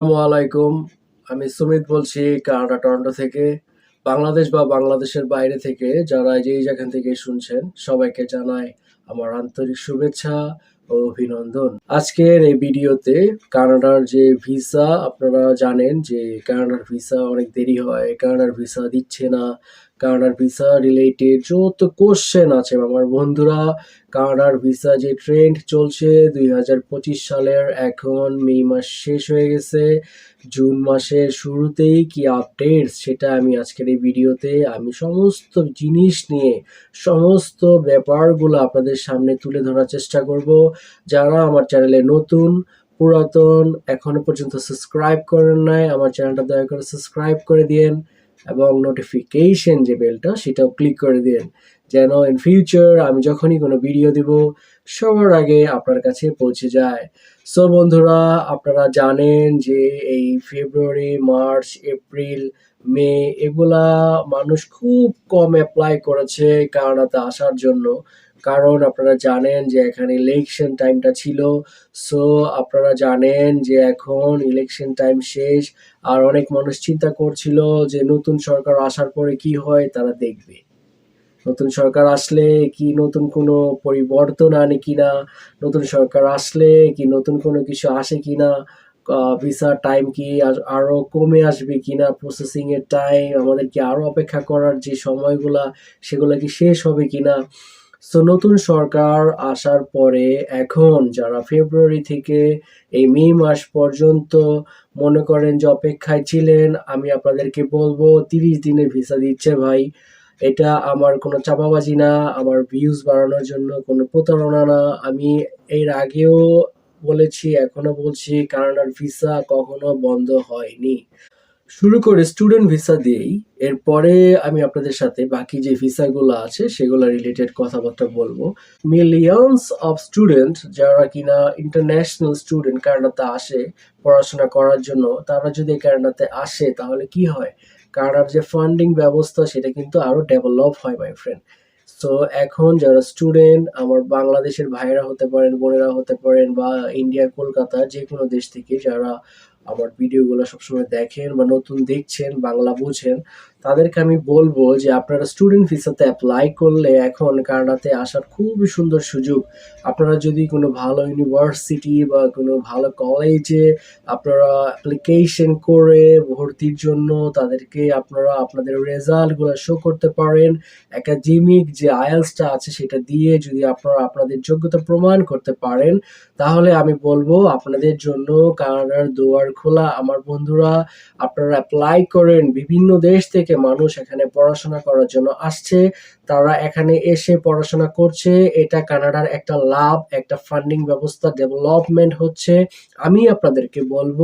আসসালামু আলাইকুম। আমি সুমিত বলছি কানাডা, টরন্টো থেকে। বাংলাদেশ বা বাংলাদেশের বাইরে থেকে যারা যেই যেখান থেকে শুনছেন, সবাইকে জানাই আমার আন্তরিক শুভেচ্ছা ও অভিনন্দন। আজকের এই ভিডিওতে কানাডার যে ভিসা, আপনারা জানেন যে কানাডার ভিসা অনেক দেরি হয়, কানাডার ভিসা দিচ্ছে না। কানাডার ভিসা রিলেটেড যত কোশ্চেন আছে আমার বন্ধুরা, কানাডার ভিসা যে ট্রেন্ড চলছে, দুই হাজার পঁচিশ সালের এখন মে মাস শেষ হয়ে গেছে। জুন মাসের শুরুতেই কি আপডেটস সেটা আমি আজকের এই ভিডিওতে আমি সমস্ত জিনিস নিয়ে, সমস্ত ব্যাপারগুলো আপনাদের সামনে তুলে ধরার চেষ্টা করব। যারা আমার চ্যানেলে নতুন, পুরাতন, এখনও পর্যন্ত সাবস্ক্রাইব করেন নাই, আমার চ্যানেলটা দয়া করে সাবস্ক্রাইব করে দিন এবং নোটিফিকেশন যে বেলটা সেটাও ক্লিক করে দিন। যেন ইন ফিউচার আমি যখনই কোনো ভিডিও দিব, সবার আগে আপনার কাছে পৌঁছে যায়। সো বন্ধুরা, আপনারা জানেন যে এই ফেব্রুয়ারি মার্চ এপ্রিল মে এগুলা মানুষ খুব কম অ্যাপ্লাই করেছে কানাডাতে আসার জন্য। কারণ আপনারা জানেন যে এখানে ইলেকশন টাইমটা ছিল সো আপনারা জানেন যে এখন ইলেকশন টাইম শেষ, আর অনেক মানুষ চিন্তা করছিল যে নতুন সরকার আসার পরে কি হয় তারা দেখবে। নতুন সরকার আসলে কি নতুন কোনো পরিবর্তন আনে কি না নতুন সরকার আসলে কি নতুন কোনো কিছু আসে কিনা ভিসা টাইম কি আর- আরও কমে আসবে কিনা প্রসেসিং এর টাইম আমাদের কি আরও অপেক্ষা করার যে সময়গুলা, সেগুলো কি শেষ হবে কিনা সো নতুন সরকার আসার পরে এখন যারা ফেব্রুয়ারি থেকে এই মে মাস পর্যন্ত মনে করেন যে অপেক্ষায় ছিলেন, আমি আপনাদেরকে বলব তিরিশ দিনের ভিসা দিচ্ছে ভাই। এটা আমার কোনো চাপাবাজি না, আমার ভিউজ বাড়ানোর জন্য কোনো প্রতারণা না। আমি এর আগেও বলেছি এখনও বলছি, কানাডার ভিসা কখনো বন্ধ হয়নি। শুরু করে স্টুডেন্ট ভিসা দিয়েই, এরপরে আমি আপনাদের সাথে বাকি যে ভিসাগুলো আছে, সেগুলো রিলেটেড কথাবার্তা বলব। মিলিয়নস অফ স্টুডেন্ট যারা কিনা ইন্টারন্যাশনাল স্টুডেন্ট কানাডাতে আসে পড়াশোনা করার জন্য, তারা যদি কানাডাতে আসে, তাহলে কি হয়? কানাডার যে ফান্ডিং ব্যবস্থা, সেটা কিন্তু আরও ডেভেলপ হয় মাই ফ্রেন্ড সো এখন যারা স্টুডেন্ট আমার বাংলাদেশের ভাইরা হতে পারেন, বোনেরা হতে পারেন, বা ইন্ডিয়া কলকাতা যে কোনো দেশ থেকে যারা আমার ভিডিওগুলো সবসময় দেখেন বা নতুন দেখছেন বাংলা বুঝেন। তাদেরকে আমি বলব যে আপনারা স্টুডেন্ট ভিসাতে অ্যাপ্লাই করলে এখন কানাডাতে আসার খুবই সুন্দর সুযোগ। আপনারা যদি কোনো ভালো ইউনিভার্সিটি বা কোনো ভালো কলেজে আপনারা অ্যাপ্লিকেশন করে ভর্তির জন্য তাদেরকে আপনারা আপনাদের রেজাল্টগুলো শো করতে পারেন। একাডেমিক যে আয়েলসটা আছে সেটা দিয়ে যদি আপনারা আপনাদের যোগ্যতা প্রমাণ করতে পারেন, তাহলে আমি বলব আপনাদের জন্য কানাডার দুয়ার খোলা। আমার বন্ধুরা, আপনারা অ্যাপ্লাই করেন বিভিন্ন দেশ থেকে মানুষ এখানে পড়াশোনা করার জন্য আসছে, তারা এখানে এসে পড়াশোনা করছে। এটা কানাডার একটা লাভ একটা ফান্ডিং ব্যবস্থা ডেভেলপমেন্ট হচ্ছে। আমি আপনাদেরকে বলব,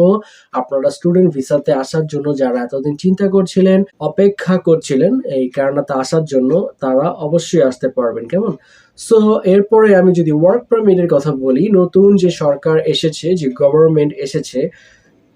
আপনারা স্টুডেন্ট ভিসাতে আসার জন্য যারা এতদিন চিন্তা করছিলেন, অপেক্ষা করছিলেন এই কানাডাতে আসার জন্য, তারা অবশ্যই আসতে পারবেন। কেমন? সো এরপরে আমি যদি ওয়ার্ক পারমিটের কথা বলি, নতুন যে সরকার এসেছে, যে গভর্নমেন্ট এসেছে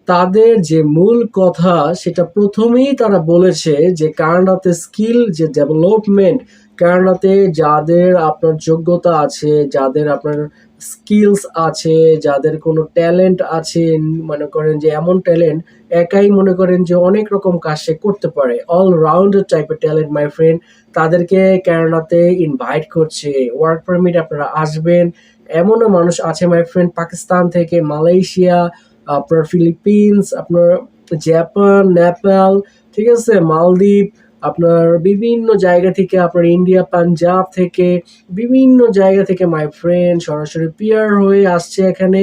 তাদের যে মূল কথা সেটা প্রথমেই তারা বলেছে যে কানাডাতে স্কিল, যে ডেভেলপমেন্ট, কানাডাতে যাদের আপনার যোগ্যতা আছে, যাদের আপনার স্কিলস আছে, যাদের কোনো ট্যালেন্ট আছে, মনে করেন যে এমন ট্যালেন্ট, একাই মনে করেন যে অনেক রকম কাজ সে করতে পারে। অলরাউন্ডার টাইপের ট্যালেন্ট মাই ফ্রেন্ড তাদেরকে কানাডাতে ইনভাইট করছে। ওয়ার্ক পারমিট আপনারা আসবেন। এমনও মানুষ আছে মাই ফ্রেন্ড পাকিস্তান থেকে, মালয়েশিয়া আপনার ফিলিপিন্স, আপনার জাপান, নেপাল, ঠিক আছে, মালদ্বীপ, আপনার বিভিন্ন জায়গা থেকে, আপনার ইন্ডিয়া, পাঞ্জাব থেকে, বিভিন্ন জায়গা থেকে মাই ফ্রেন্ড সরাসরি পিয়ার হয়ে আসছে এখানে।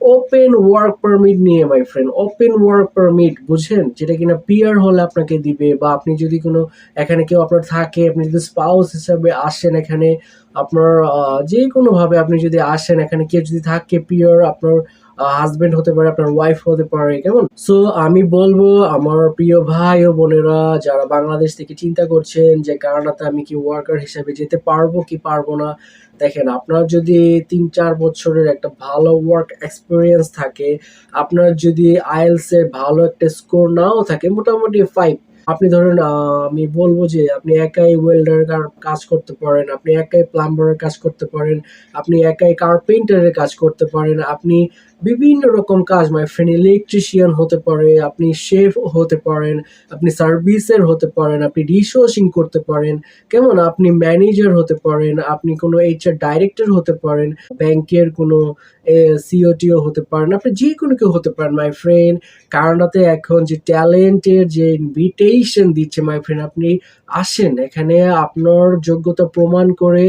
ওপেন ওয়ার্ক পারমিট নিয়ে my friend open work permit বুঝেন যেটা কিনা পিয়ার হলে আপনাকে দিবে বা আপনি যদি কোনো, এখানে কেউ আপনার থাকে, আপনি যদি স্পাউস হিসাবে আসেন এখানে আপনার যে কোনোভাবে আপনি যদি আসেন এখানে, কেউ যদি থাকে পিয়ার আপনার হাজবেন্ড হতে পারে, আপনার ওয়াইফ হতে পারে, কেমন? সো আমি বলব আমার প্রিয় ভাই ও বোনেরা যারা বাংলাদেশ থেকে চিন্তা করছেন যে কানাডাতে আমি কি ওয়ার্কার হিসেবে যেতে পারব কি পারব না, দেখেন আপনার যদি তিন চার বছরের একটা ভালো ওয়ার্ক এক্সপিরিয়েন্স থাকে, আপনার যদি আইএলস ভালো একটা স্কোর নাও থাকে, মোটামুটি ফাইভ আপনি ধরেন আমি বলব যে আপনি একাই ওয়েল্ডার কাজ করতে পারেন, আপনি একাই প্লাম্বারের কাজ করতে পারেন, আপনি একাই কার্পেন্টারের কাজ করতে পারেন, আপনি বিভিন্ন রকম কাজ মাই ফ্রেন্ড ইলেকট্রিশিয়ান হতে পারে, আপনি শেফ হতে পারেন, আপনি সার্ভিসের হতে পারেন, আপনি ডিশ ওয়াশিং করতে পারেন, কেমন? আপনি ম্যানেজার হতে পারেন, আপনি কোনো এইচআর ডাইরেক্টর হতে পারেন ব্যাংকের কোনো সিওটিও হতে পারেন, আপনি যে কোনো কেউ হতে পারেন মাই ফ্রেন্ড কানাডাতে এখন যে ট্যালেন্টের যে ইনভিটেশন দিচ্ছে মাই ফ্রেন্ড আপনি আসেন, এখানে আপনার যোগ্যতা প্রমাণ করে,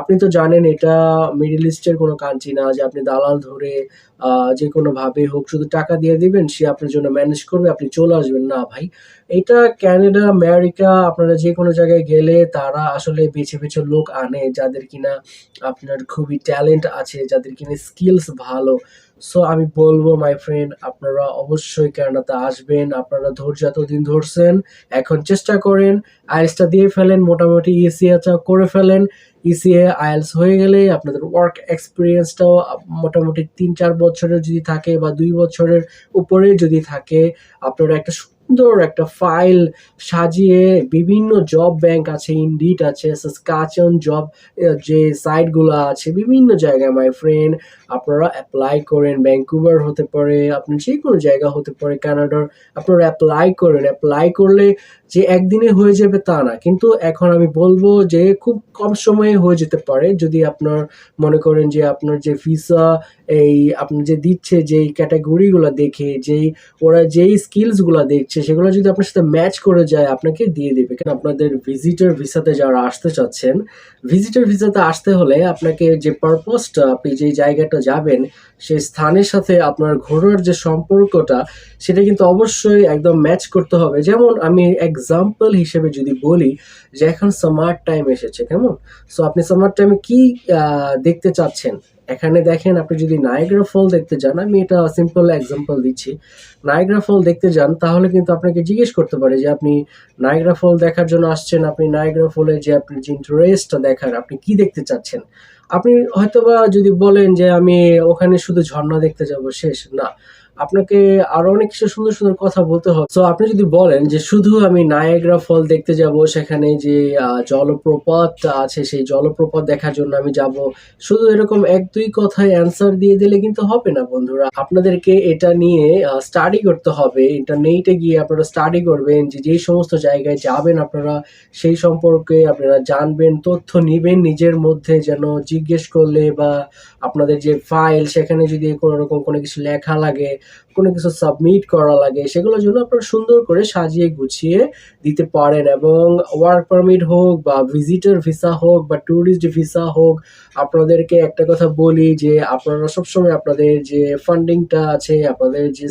আপনি তো জানেন এটা মিডল ইস্টের কোনো কান্ট্রি না, যে আপনি দালাল ধরে যে কোনোভাবে হোক, শুধু টাকা দিয়ে দিবেন, সে আপনার জন্য ম্যানেজ করবে, আপনি চলে আসবেন। না ভাই এটা ক্যানাডা আমেরিকা আপনারা যে কোনো জায়গায় গেলে তারা আসলে বেছে বেছে লোক আনে যাদের কিনা আপনার খুবই ট্যালেন্ট আছে, যাদের কিনা স্কিলস ভালো। সো আমি বলব মাই ফ্রেন্ড আপনারা অবশ্যই ক্যানাডাতে আসবেন। আপনারা ধৈর্য এতদিন ধরছেন, এখন চেষ্টা করেন আইএলসটা দিয়ে ফেলেন, মোটামুটি ইসিএটা করে ফেলেন। ইসিএ আইএলস হয়ে গেলে আপনাদের ওয়ার্ক এক্সপিরিয়েন্সটাও মোটামুটি তিন চার বছরের যদি থাকে বা দুই বছরের উপরে যদি থাকে, আপনারা একটা সুন্দর একটা ফাইল সাজিয়ে বিভিন্ন জব ব্যাংক আছে ইন্ডিট আছে সাসকাচন জব যে সাইটগুলো আছে, বিভিন্ন জায়গায় মাই ফ্রেন্ড আপনারা অ্যাপ্লাই করেন ভ্যাঙ্কুভার হতে পারে, আপনার যে কোনো জায়গা হতে পারে কানাডার আপনারা অ্যাপ্লাই করেন অ্যাপ্লাই করলে যে একদিনে হয়ে যাবে তা না, কিন্তু এখন আমি বলব যে খুব কম সময়ে হয়ে যেতে পারে, যদি আপনার মনে করেন যে আপনার যে ভিসা এই, আপনি যে দিচ্ছে, যেই ক্যাটাগরিগুলো দেখে, যেই, ওরা যেই স্কিলসগুলো দেখছে সেগুলো যদি আপনার সাথে ম্যাচ করে যায়, আপনাকে দিয়ে দেবে। কেন আপনাদের ভিজিটার ভিসাতে যারা আসতে চাচ্ছেন ভিজিটার ভিসাতে আসতে হলে আপনাকে যে পারপোজটা আপনি যে জায়গাটা যাবেন সেই স্থানের সাথে আপনার ঘোরার যে সম্পর্কটা, সেটা কিন্তু অবশ্যই একদম ম্যাচ করতে হবে। যেমন আমি এক্সাম্পল হিসেবে যদি বলি যে এখন সামার টাইম এসেছে, কেমন? সো আপনি সামার টাইমে কি দেখতে চাচ্ছেন? এখানে দেখেন আপনি যদি নায়গ্রা ফল দেখতে যান, আমি এটা সিম্পল এক্সাম্পল দিচ্ছি। নায়গ্রা ফল দেখতে যান, তাহলে কিন্তু আপনাকে জিজ্ঞেস করতে পারে যে আপনি নায়গ্রা ফল দেখার জন্য আসছেন, আপনি নায়গ্রা ফলে যে আপনি যে ইন্টারেস্টটা দেখার, আপনি কি দেখতে চাচ্ছেন? আপনি হয়তোবা যদি বলেন যে আমি ওখানে শুধু ঝর্ণা দেখতে যাব শেষ না। আপনাকে আরও অনেক কিছু সুন্দর সুন্দর কথা বলতে হবে। তো আপনি যদি বলেন যে শুধু আমি নায়াগ্রা ফল দেখতে যাব, সেখানে যে জলপ্রপাত আছে, সেই জলপ্রপাত দেখার জন্য আমি যাব, শুধু এরকম এক দুই কথায় অ্যান্সার দিয়ে দিলে কিন্তু হবে না বন্ধুরা। আপনাদেরকে এটা নিয়ে স্টাডি করতে হবে। ইন্টারনেটে গিয়ে আপনারা স্টাডি করবেন যে, যেই সমস্ত জায়গায় যাবেন আপনারা, সেই সম্পর্কে আপনারা জানবেন, তথ্য নিবেন নিজের মধ্যে যেন জিজ্ঞেস করলে বা আপনাদের যে ফাইল সেখানে যদি কোনো রকম কোনো কিছু লেখা লাগে কোনো কিছু সাবমিট করা লাগে, সেগুলোর জন্য আপনারা সুন্দর করে সাজিয়ে গুছিয়ে দিতে পারেন এবং ওয়ার্ক পারমিট হোক বা ভিজিটার ভিসা হোক বা ট্যুরিস্ট ভিসা হোক, আপনাদেরকে একটা কথা বলি যে আপনারা সবসময় আপনাদের যে ফান্ডিংটা আছে, আপনাদের যে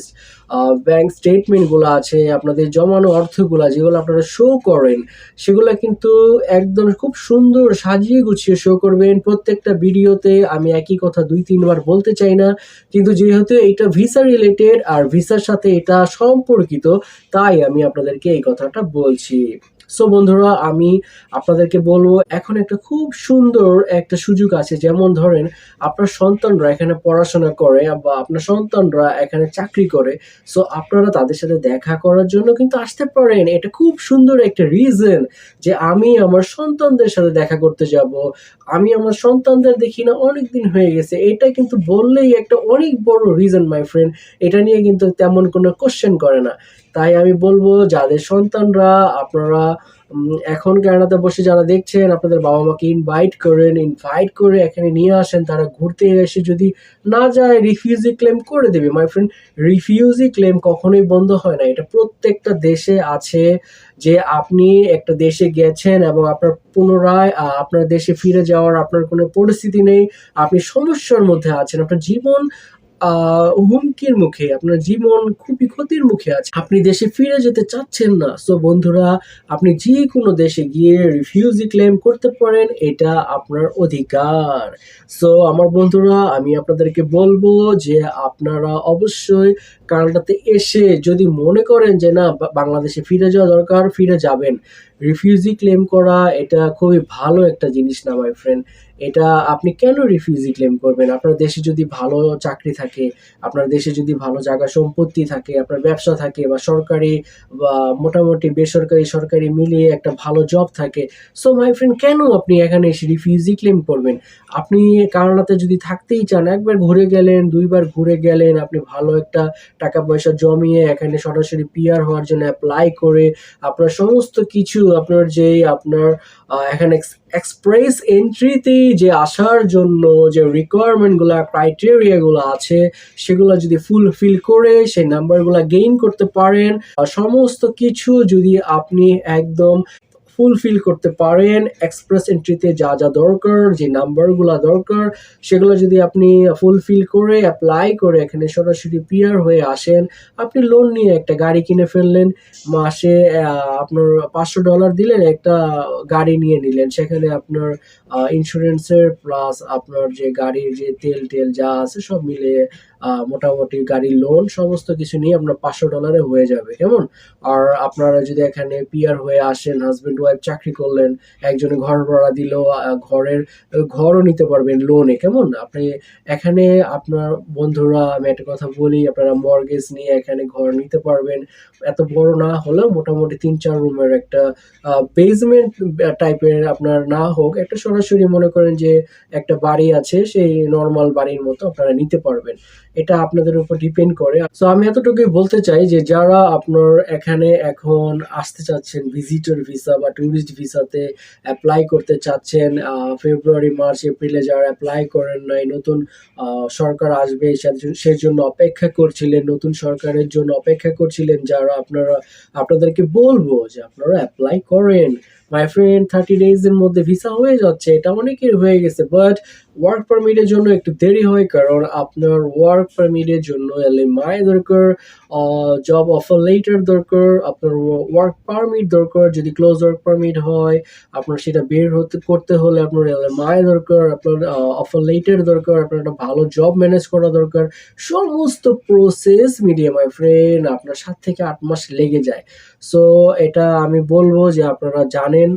ব্যাংক স্টেটমেন্টগুলো আছে, আপনাদের জমানো অর্থগুলো যেগুলো আপনারা শো করেন, সেগুলো কিন্তু একদম খুব সুন্দর সাজিয়ে গুছিয়ে শো করবেন। প্রত্যেকটা ভিডিওতে আমি একই কথা দুই, তিনবার বলতে চাই না, কিন্তু যেহেতু এটা ভিসা রিলেটেড আর ভিসার সাথে এটা সম্পর্কিত তাই আমি আপনাদেরকে এই কথাটা বলছি। সো বন্ধুরা, আমি আপনাদেরকে বলব, এখন একটা খুব সুন্দর একটা সুযোগ আছে। যেমন ধরেন, আপনার সন্তানরা এখানে পড়াশোনা করে বা আপনার সন্তানরা এখানে চাকরি করে। সো আপনারা তাদের সাথে দেখা করার জন্য কিন্তু আসতে পারেন। এটা খুব সুন্দর একটা রিজন যে আমি আমার সন্তানদের সাথে দেখা করতে যাব। আমি আমার সন্তানদের দেখি না, অনেক দিন হয়ে গেছে। এটা কিন্তু বললেই একটা অনেক বড় রিজন মাই ফ্রেন্ড এটা নিয়ে কিন্তু তেমন কোনো কোশ্চেন করে না। তাই আমি বলব, যাদের সন্তানরা, আপনারা এখন কানাডাতে বসে যারা দেখছেন, আপনাদের বাবা মাকে ইনভাইট করেন ইনভাইট করে এখানে নিয়ে আসেন, তারা ঘুরতে এসে যদি না যায় রিফিউজি ক্লেম করে দেবে। মাই ফ্রেন্ড রিফিউজি ক্লেম কখনোই বন্ধ হয় না। এটা প্রত্যেকটা দেশে আছে যে আপনি একটা দেশে গেছেন এবং আপনার পুনরায় আপনার দেশে ফিরে যাওয়ার আপনার কোনো পরিস্থিতি নেই। আপনি সমস্যার মধ্যে আছেন। আপনার জীবন হুমকির মুখে, আপনার জীবন খুবই ক্ষতির মুখে আছে। আপনি দেশে ফিরে যেতে চাচ্ছেন না। সো বন্ধুরা, আপনি যে কোনো দেশে গিয়ে রিফিউজি ক্লেম করতে পারেন, এটা আপনার অধিকার। সো আমার বন্ধুরা, আমি আপনাদেরকে বলব যে, আপনারা অবশ্যই কানাডাতে এসে যদি মনে করেন যে, না বাংলাদেশে ফিরে যাওয়া দরকার, ফিরে যাবেন। রিফিউজি ক্লেম করা, এটা খুবই ভালো একটা জিনিস না মাই ফ্রেন্ড এটা আপনি কেন রিফিউজি ক্লেম করবেন? আপনার দেশে যদি ভালো চাকরি থাকে, আপনার দেশে যদি ভালো জায়গা সম্পত্তি থাকে, আপনার ব্যবসা থাকে বা সরকারি বা মোটামুটি বেসরকারি, সরকারি মিলিয়ে একটা ভালো জব থাকে। সো মাই ফ্রেন্ড কেন আপনি এখানে এসে রিফিউজি ক্লেম করবেন? আপনি কানাডাতে যদি থাকতেই চান, একবার ঘুরে গেলেন, দুইবার ঘুরে গেলেন, আপনি ভালো একটা টাকা-পয়সা জমিয়ে এখানে সরাসরি পিআর হওয়ার জন্য অ্যাপ্লাই করে আপনার সমস্ত কিছু আপনার যেই আপনার এখানে এক্সপ্রেস এন্ট্রিতেই যে আসার জন্য যে রিকোয়ারমেন্টগুলা, ক্রাইটেরিয়া গুলা আছে, সেগুলো যদি ফুলফিল করে সেই নাম্বারগুলো গেইন করতে পারেন, সমস্ত কিছু যদি আপনি একদম ফুলফিল করতে পারেন, এক্সপ্রেস এন্ট্রিতে যা, যা দরকার, যে নাম্বারগুলা দরকার, সেগুলো যদি আপনি ফুলফিল করে অ্যাপ্লাই করে এখানে সরাসরি পিয়ার হয়ে আসেন, আপনি লোন নিয়ে একটা গাড়ি কিনে ফেললেন। মাসে আপনার $৫০০ দিলেন, একটা গাড়ি নিয়ে নিলেন। সেখানে আপনার ইন্স্যুরেন্সের প্লাস আপনার যে গাড়ির যে তেল-টেল যা আছে সব মিলিয়ে আ মোটামুটি গাড়ির লোন সমস্ত কিছু নিয়ে আপনার $৫০০ এ হয়ে যাবে। কেমন? আর আপনারা যদি এখানে পিয়ার হয়ে আসেন, হাসব্যান্ড-ওয়াইফ চাকরি করলেন, একজনে ঘর ভাড়া দিল, ঘরের ঘরও নিতে পারবেন লোনে, কেমন? আপনি এখানে আপনার বন্ধুরা আমি একটা কথা বলি, আপনারা মর্টগেজ নিয়ে এখানে ঘর নিতে পারবেন। এত বড় না হলেও মোটামুটি ৩-৪ রুমের একটা বেজমেন্ট টাইপের আপনার না হোক, একটা সরাসরি মনে করেন যে একটা বাড়ি আছে, সেই নরমাল বাড়ির মতো আপনারা নিতে পারবেন। এটা আপনাদের উপর ডিপেন্ড করে। সো আমি এতটুকুই বলতে চাই যে যারা আপনার এখানে এখন আসতে চাচ্ছেন ভিজিটর ভিসা বা টুরিস্ট ভিসাতে অ্যাপ্লাই করতে চাচ্ছেন, ফেব্রুয়ারি, মার্চ, এপ্রিলে যারা এপ্লাই করেন নাই, নতুন সরকার আসবে সেজ সেজন্য অপেক্ষা করছিলেন, নতুন সরকারের জন্য অপেক্ষা করছিলেন যারা আপনারা আপনাদেরকে বলব যে আপনারা অ্যাপ্লাই করেন। মাই ফ্রেন্ড 30 ডেইজ এর মধ্যে ভিসা হয়ে যাচ্ছে। এটা অনেকের হয়ে গেছে। বাট ওয়ার্ক পারমিটের জন্য একটু দেরি হয় কারণ আপনার ওয়ার্ক পারমিট এর জন্য এলএমআই দরকার, জব অফার লেটার দরকার, আপনার ওয়ার্ক পারমিট দরকার। যদি ক্লোজ ওয়ার্ক পারমিট হয়, আপনার সেটা বের হতে করতে হলে আপনার এলএমআই দরকার, আপনার অফার লেটার দরকার, আপনার একটা ভালো জব ম্যানেজ করা দরকার। সমস্ত প্রসেস মিলিয়ে মাই ফ্রেন্ড আপনার সাত থেকে আট মাস লেগে যায়। সো এটা আমি বলব যে আপনারা জানেন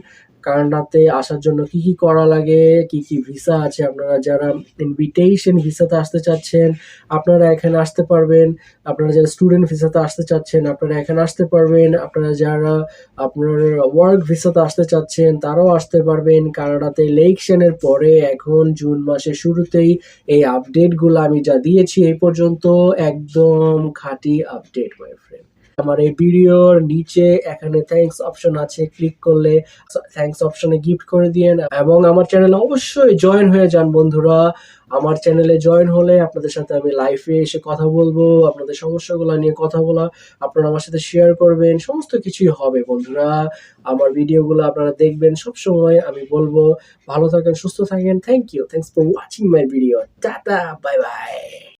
কানাডাতে আসার জন্য কি, কি করা লাগে, কি, কি ভিসা আছে। আপনারা যারা ইনভিটেশন ভিসাতে আসতে চাচ্ছেন, আপনারা এখানে আসতে পারবেন। আপনারা যারা স্টুডেন্ট ভিসাতে আসতে চাচ্ছেন, আপনারা এখানে আসতে পারবেন। আপনারা যারা আপনার ওয়ার্ক ভিসাতে আসতে চাচ্ছেন, তারাও আসতে পারবেন। কানাডাতে ইলেকশনের পরে এখন জুন মাসের শুরুতেই এই আপডেটগুলো আমি যা দিয়েছি এই পর্যন্ত একদম খাঁটি আপডেট মাই ফ্রেন্ড। আমার এই ভিডিওর নিচে এখানে থ্যাংকস অপশন আছে। ক্লিক করলে থ্যাংকস অপশনে গিফট করে দিয়েন এবং আমার চ্যানেলে অবশ্যই জয়েন হয়ে যান বন্ধুরা। আমার চ্যানেলে জয়েন হলে আপনাদের সাথে আমি লাইভে এসে কথা বলব। আপনাদের সমস্যাগুলা নিয়ে কথা বলা, আপনারা আমার সাথে শেয়ার করবেন। সমস্ত কিছুই হবে বন্ধুরা। আমার ভিডিওগুলো আপনারা দেখবেন সবসময়। আমি বলব ভালো থাকেন, সুস্থ থাকেন। Thank you. Thanks for watching my video. Tata, bye, bye.